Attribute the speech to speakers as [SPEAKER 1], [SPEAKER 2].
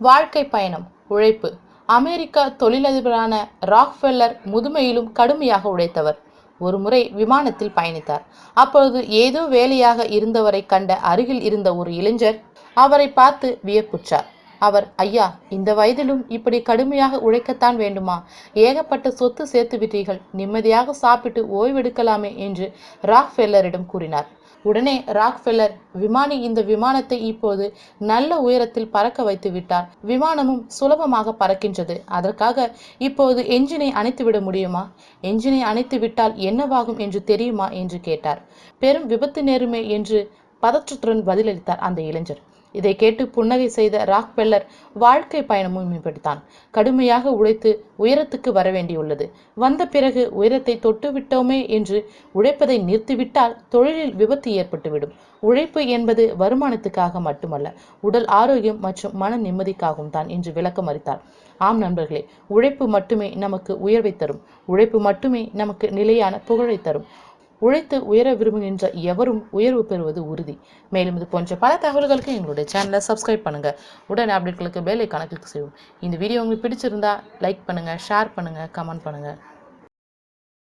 [SPEAKER 1] வாழ்க்கை பயணம் உழைப்பு. அமெரிக்க தொழிலதிபரான ராக்ஃபெல்லர் முதுமையிலும் கடுமையாக உழைத்தவர். ஒருமுறை விமானத்தில் பயணித்தார். அப்பொழுது ஏதோ வேலையாக இருந்தவரை கண்ட அருகில் இருந்த ஒரு இளைஞர் அவரை பார்த்து வியப்புற்றார். அவர் ஐயா இந்த வயதிலும் இப்படி கடுமையாக உழைக்கத்தான் வேண்டுமா? ஏகப்பட்ட சொத்து சேர்த்து விட்டீர்கள். நிம்மதியாக சாப்பிட்டு ஓய்வெடுக்கலாமே என்று ராக்ஃபெல்லரிடம் கூறினார். உடனே ராக்ஃபெல்லர் விமானி இந்த விமானத்தை இப்போது நல்ல உயரத்தில் பறக்க வைத்து விட்டார். விமானமும் சுலபமாக பறக்கின்றது. அதற்காக இப்போது என்ஜினை அணைத்து விட முடியுமா? என்ஜினை அணைத்து விட்டால் என்னவாகும் என்று தெரியுமா? என்று கேட்டார். பெரும் விபத்து நேருமே என்று பதற்றத்துடன் பதிலளித்தார் அந்த இளைஞர். இதை கேட்டு புன்னகை செய்த ராக்பெல்லர் வாழ்க்கை பயணமும் மேம்படுத்தான். கடுமையாக உழைத்து உயரத்துக்கு வர வேண்டியுள்ளது. வந்த பிறகு உயரத்தை தொட்டுவிட்டோமே என்று உழைப்பதை நிறுத்திவிட்டால் தொழிலில் விபத்து ஏற்பட்டுவிடும். உழைப்பு என்பது வருமானத்துக்காக மட்டுமல்ல உடல் ஆரோக்கியம் மற்றும் மன நிம்மதிக்காகவும் தான் என்று விளக்கம் அளித்தார். ஆம் நண்பர்களே உழைப்பு மட்டுமே நமக்கு உயர்வை தரும். உழைப்பு மட்டுமே நமக்கு நிலையான புகழை தரும். உழைத்து உயர விரும்புகின்ற எவரும் உயர்வு பெறுவது உறுதி. மேலும் இது போன்ற பல தகவல்களுக்கு எங்களுடைய சேனலை சப்ஸ்கிரைப் பண்ணுங்க. உடனே அப்டேட்களுக்கு பெல் ஐக்கான கிளிக் இந்த வீடியோ உங்களுக்கு பிடிச்சிருந்தா லைக் பண்ணுங்கள் ஷேர் பண்ணுங்கள் கமெண்ட் பண்ணுங்கள்